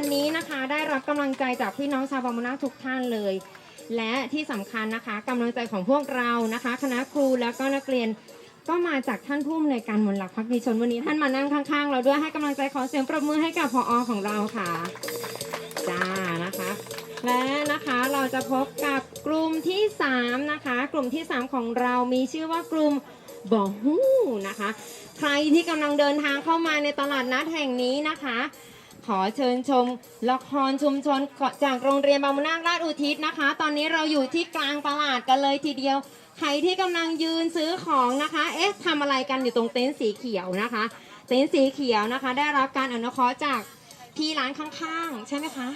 วันนี้นะคะได้รับกำลังใจจากพี่น้องชาวบามุนาทุกท่านเลย และที่สำคัญนะคะกำลังใจของพวกเรานะคะ คณะครูแล้วก็นักเรียนก็มาจากท่านผู้อำนวยการมูลหลักพักดีชนวันนี้ท่านมานั่งข้างๆ เราด้วยให้กำลังใจขอเสียงปรบมือให้กับพออของเราค่ะจ้านะคะ และนะคะเราจะพบกับกลุ่มที่3นะคะ กลุ่มที่ 3 ของเรามีชื่อว่ากลุ่มบ่อฮู้นะคะ ใครที่กำลังเดินทางเข้ามาในตลาดนัดแห่งนี้นะคะ ขอเชิญชมละครชุมชนจากโรงเรียนบางมุนาราชอุทิศนะคะ ตอนนี้เราอยู่ที่กลางตลาดกันเลยทีเดียว ใครที่กำลังยืนซื้อของนะคะ เอ๊ะทำอะไรกันอยู่ตรงเต็นท์สีเขียวนะคะ เต็นท์สีเขียวนะคะ ได้รับการอนุเคราะห์จากพี่ร้านข้างๆ ใช่ไหมคะ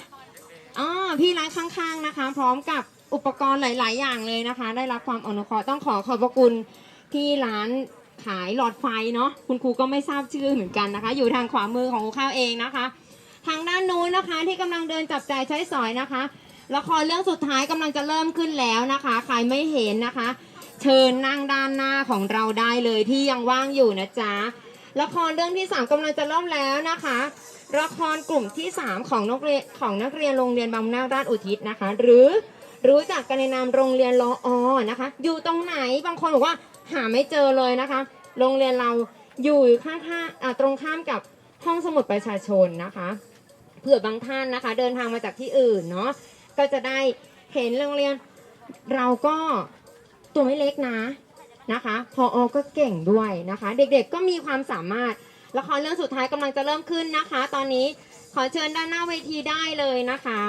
อ๋อพี่ร้านข้างๆนะคะ พร้อมกับอุปกรณ์หลาย ๆ อย่างเลยนะคะ ได้รับความอนุเคราะห์ต้องขอขอบคุณพี่ร้านขายหลอดไฟเนาะคุณครูก็ไม่ทราบชื่อเหมือนกันนะคะ อยู่ทางขวามือของข้าวเองนะคะ ทางด้านนู้นนะคะที่กำลังเดินจับจ่ายใช้สอยนะคะละครเรื่องสุดท้ายกำลังจะเริ่มขึ้นแล้วนะคะ ใครไม่เห็นนะคะ เชิญนั่งด้านหน้าของเราได้เลยที่ยังว่างอยู่นะจ๊ะละครเรื่องที่สามกำลังจะเริ่มแล้วนะคะละครกลุ่มที่ 3 ของนักเรียนของนักเรียนโรงเรียนบางนาจราชอุทิศนะคะ หรือรู้จักกันในนามโรงเรียนรออนะคะ อยู่ตรงไหนบางคนบอกว่าหาไม่เจอเลยนะคะ โรงเรียนเราอยู่ข้างๆตรงข้ามกับห้องสมุดประชาชนนะคะ เผื่อบางท่านนะคะ เดินทางมาจากที่อื่นเนาะก็จะได้เห็นโรงเรียน เราก็ตัวไม่เล็กนะนะคะพออก็เก่งด้วยนะคะ เด็กๆก็มีความสามารถละครเรื่องสุดท้ายกำลังจะเริ่มขึ้นนะคะ ตอนนี้ขอเชิญด้านหน้าเวทีได้เลยนะคะ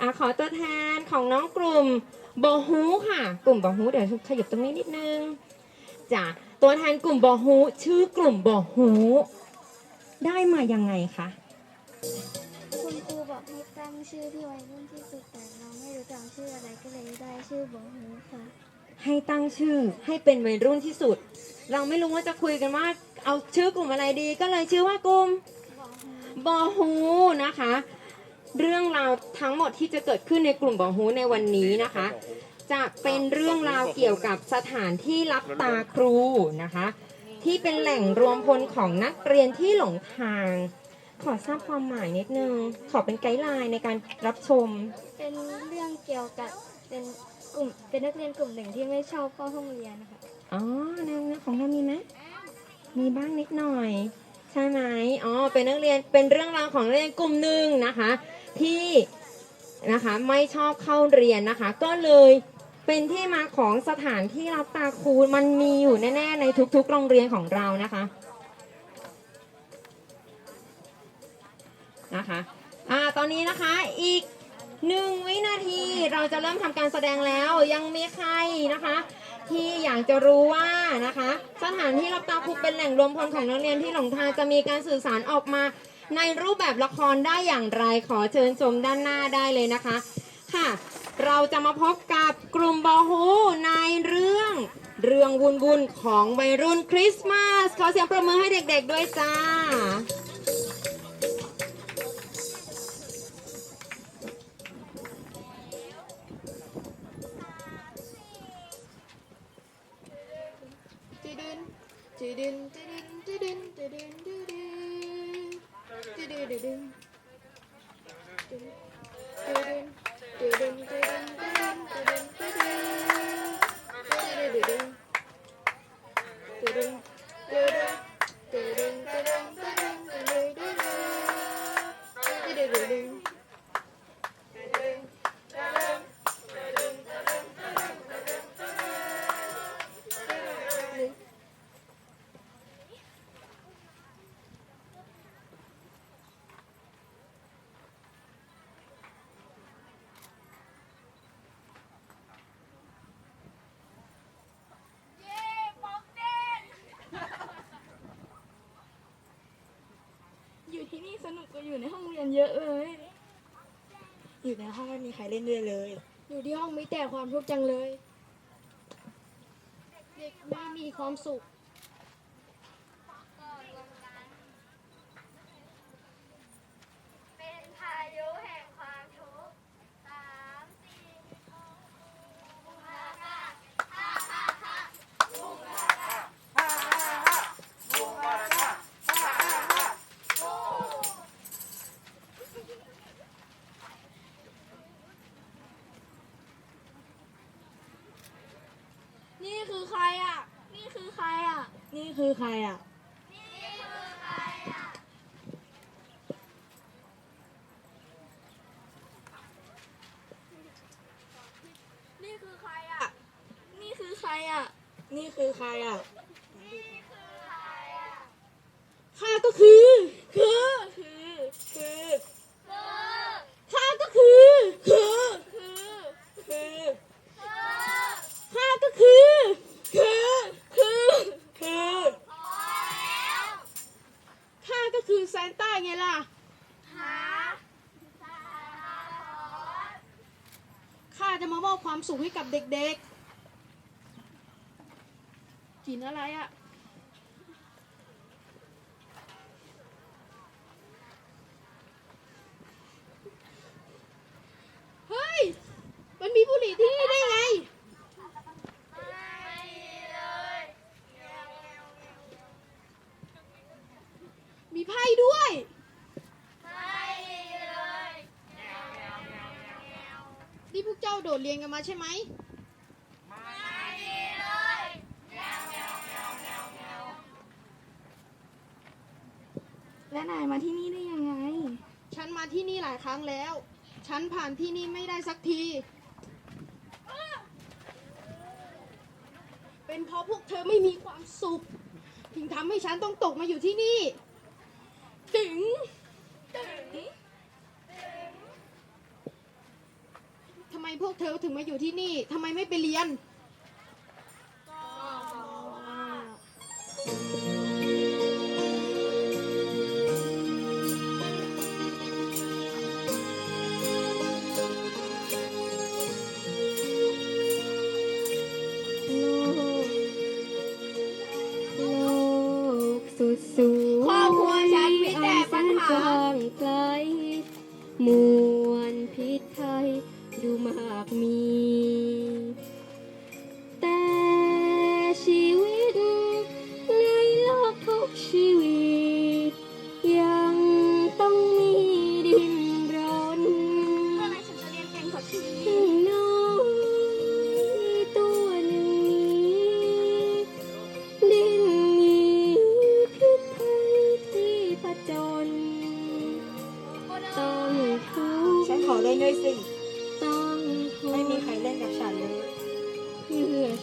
อขอตัวแทนของน้องกลุ่มโอฮูค่ะ กลุ่มโอฮูเดี๋ยวขยับตรงนี้นิดนึงจ้ะตัวแทนกลุ่มโอฮูชื่อกลุ่มโอฮูได้มายังไงคะ คุณครูบอกให้ตั้งชื่อที่วัยรุ่นที่สุดแต่น้องไม่รู้จักชื่ออะไรก็เลยได้ชื่อโบฮูค่ะ ให้ตั้งชื่อให้เป็นวัยรุ่นที่สุด เราไม่รู้ว่าจะคุยกันว่าเอาชื่อกลุ่มอะไรดี ก็เลยชื่อว่ากลุ่มบอฮูนะคะ เรื่องราวทั้งหมดที่จะเกิดขึ้นในกลุ่มบอฮูในวันนี้นะคะ จะเป็นเรื่องราวเกี่ยวกับสถานที่รับตาครูนะคะ ที่เป็นแหล่งรวมพลของนักเรียนที่หลงทาง ขอทราบความหมายนิดนึง ขอเป็นไกด์ไลน์ในการรับชม เป็นเรื่องเกี่ยวกับเป็นกลุ่มเป็นนักเรียนกลุ่มหนึ่งที่ไม่ชอบเข้าห้องเรียนนะคะอ๋อในของเรามีไหมมีบ้างนิดหน่อย ใช่ไหมอ๋อ เป็นนักเรียน เป็นเรื่องราวของเรียนกลุ่มหนึ่งนะคะ ที่นะคะไม่ชอบเข้าเรียนนะคะ ก็เลยเป็นที่มาของสถานที่รับตาครูมันมีอยู่แน่ๆในทุกๆ โรงเรียนของเรานะคะ นะคะอ่าตอนนี้นะคะอีกหนึ่งวินาทีเราจะเริ่มทำการแสดงแล้วยังมีใครนะคะ ที่อยากจะรู้ว่านะคะ สถานที่รับตาครูเป็นแหล่งรวมพลของนักเรียนที่หลงทางจะมีการสื่อสารออกมา ในรูปแบบละครได้อย่างไรขอเชิญชมด้านหน้าได้เลยนะคะค่ะ เราจะมาพบกับกลุ่มบอฮูในเรื่อง เรื่องวุ่นวุ่นของวัยรุ่นคริสต์มาสขอเสียงประมือให้เด็กๆด้วยจ้า นี่สนุกกว่าอยู่ในห้องเรียนเยอะเลย อยู่ในห้องไม่มีใครเล่นด้วยเลย อยู่ที่ห้องมีแต่ความทุกข์จังเลย เด็กไม่มีความสุข อใครอะ นี่คือใครอะข้าก็คือ คือ คือ คือข้าก็คือ คือ คือ คือข้าก็คือ คือ คือ คือข้าก็คือซานต้าไงล่ะข้าจะมามอบความสุขให้กับเด็กๆ กินอะไรอะเฮ้ย มันมีบุหรี่ที่นี่ได้ไง มีไพ่ด้วย นี่พวกเจ้าโดดเรียนกันมาใช่ไหม และนายมาที่นี่ได้ยังไง ฉันมาที่นี่หลายครั้งแล้ว ฉันผ่านที่นี่ไม่ได้สักที เป็นเพราะพวกเธอไม่มีความสุข ถึงทำให้ฉันต้องตกมาอยู่ที่นี่ ถึงทำไมพวกเธอถึงมาอยู่ที่นี่ ทำไมไม่ไปเรียน สุดสวยครอบครัวฉันมีแต่ปัญหาอันแสนกว้างไกลมวลพิษภัยดูมากมี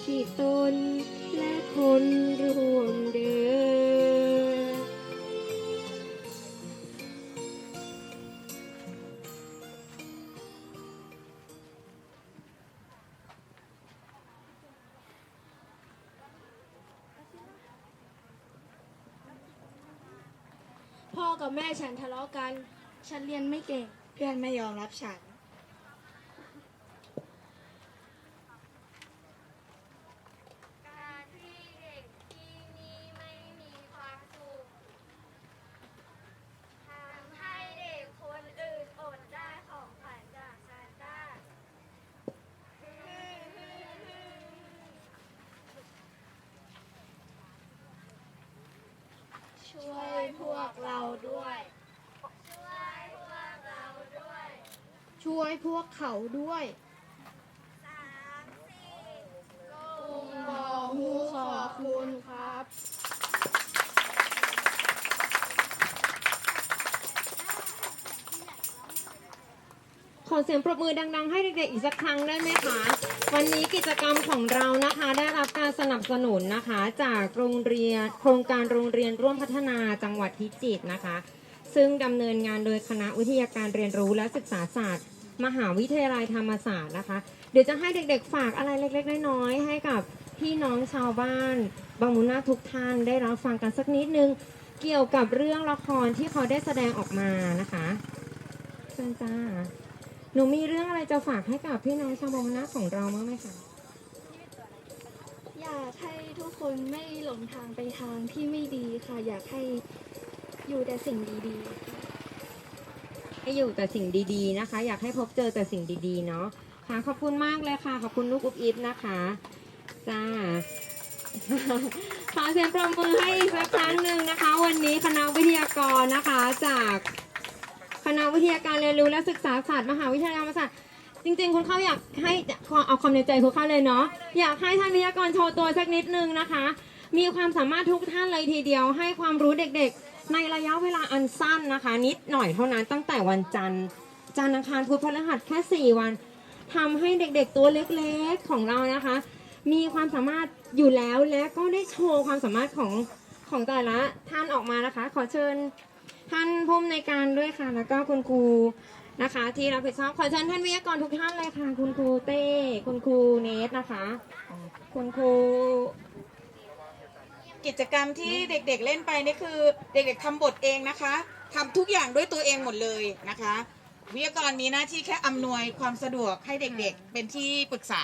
พื่ตนและคนร่วมเดิน พ่อกับแม่ฉันทะเลาะกัน ฉันเรียนไม่เก่ง เพื่อนไม่ยอมรับฉัน การที่เด็กที่นี่ไม่มีความสุขทำให้เด็กคนอื่นอดได้ของขวัญจากซานต้า ช่วยพวกเราด้วย ช่วยพวกเราด้วย ช่วยพวกเขาด้วย อเสียงปรบมือดัง ๆ ให้เด็กๆอีกสักครั้งได้ไหมคะ วันนี้กิจกรรมของเรานะคะได้รับการสนับสนุนนะคะ จากโรงเรียนโครงการโรงเรียนร่วมพัฒนาจังหวัดพิจิตรนะคะ ซึ่งดำเนินงานโดยคณะวิทยาการเรียนรู้และศึกษาศาสตร์ มหาวิทยาลัยธรรมศาสตร์นะคะ เดี๋ยวจะให้เด็กๆฝากอะไรเล็กๆน้อยๆให้กับพี่น้องชาวบ้านบางมุนาทุกท่านได้รับฟังกันสักนิดนึงเกี่ยวกับเรื่องละครที่เขาได้แสดงออกมานะคะเชิญจ้า หนูมีเรื่องอะไรจะฝากให้กับพี่น้องชาวบางนาของเราบ้างไหมคะ อยากให้ทุกคนไม่หลงทางไปทางที่ไม่ดีค่ะ อยากให้อยู่แต่สิ่งดีๆให้อยู่แต่สิ่งดีๆนะคะ อยากให้พบเจอแต่สิ่งดีๆเนาะค่ะขอบคุณมากเลยค่ะ ขอบคุณลูกอุ๊บอิ๊บนะคะจ้า ขอเสียงปรบมือให้อีกสักครั้งหนึ่งนะคะ วันนี้คณะวิทยากรนะคะจาก คณะวิทยาการเรียนรู้และศึกษาศาสตร์มหาวิทยาลัยธรรมศาสตร์จริง ๆ คุณเข้าอยากให้เอาความในใจคุณเข้าเลยเนาะอยากให้ท่านวิทยากรโชว์ตัวสักนิดนึงนะคะ มีความสามารถทุกท่านเลยทีเดียว ให้ความรู้เด็กๆ ในระยะเวลาอันสั้นนะคะ นิดหน่อยเท่านั้นตั้งแต่วันจันทร์จันทร์อังคารพุธพฤหัสแค่ 4 วันทำให้เด็กๆตัวเล็กๆของเรานะคะ มีความสามารถอยู่แล้วและก็ได้โชว์ความสามารถของของแต่ละท่านออกมานะคะ ขอเชิญ ท่านผู้อำนวยการด้วยค่ะ แล้วก็คุณครูนะคะ ที่รับผิดชอบขอเชิญท่านวิทยากรทุกท่านเลยค่ะ คุณครูเต้คุณครูเนทนะคะ คุณครูกิจกรรมที่เด็กๆเล่นไปนี่คือ เด็กๆทำบทเองนะคะทำทุกอย่างด้วยตัวเองหมดเลยนะคะ วิทยากรมีหน้าที่แค่อำนวยความสะดวกให้เด็กๆเป็นที่ปรึกษา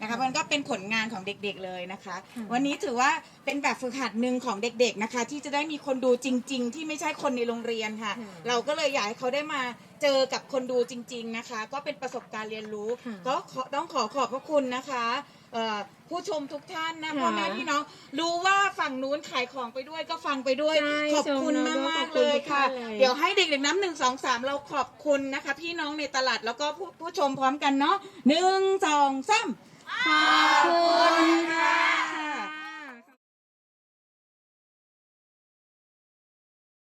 นะคะมันก็เป็นผลงานของเด็กๆเลยนะคะค่ะวันนี้ถือว่าเป็นแบบฝึกหัดหนึ่งของเด็กๆนะคะ ที่จะได้มีคนดูจริง ๆ ที่ไม่ใช่คนในโรงเรียนค่ะ เราก็เลยอยากให้เขาได้มาเจอกับคนดูจริง ๆนะคะ ก็เป็นประสบการณ์เรียนรู้ค่ะก็ขอต้องขอขอบพระคุณนะคะเอ่อผู้ชมทุกท่านนะค่ะพ่อแม่พี่น้องรู้ว่าฝั่งนู้นขายของไปด้วยก็ฟังไปด้วยใช่ขอบคุณชมมากแล้วก็มากขอบๆคุเลณยค่ะทุกท่านเลยเดี๋ยวให้เด็กๆน้ำหนึ่งสองสามเราขอบคุณนะคะ พี่น้องในตลาดแล้วก็ผู้ผู้ชมพร้อมกันเนาะหนึ่งสองสาม ขอบคุณค่ะ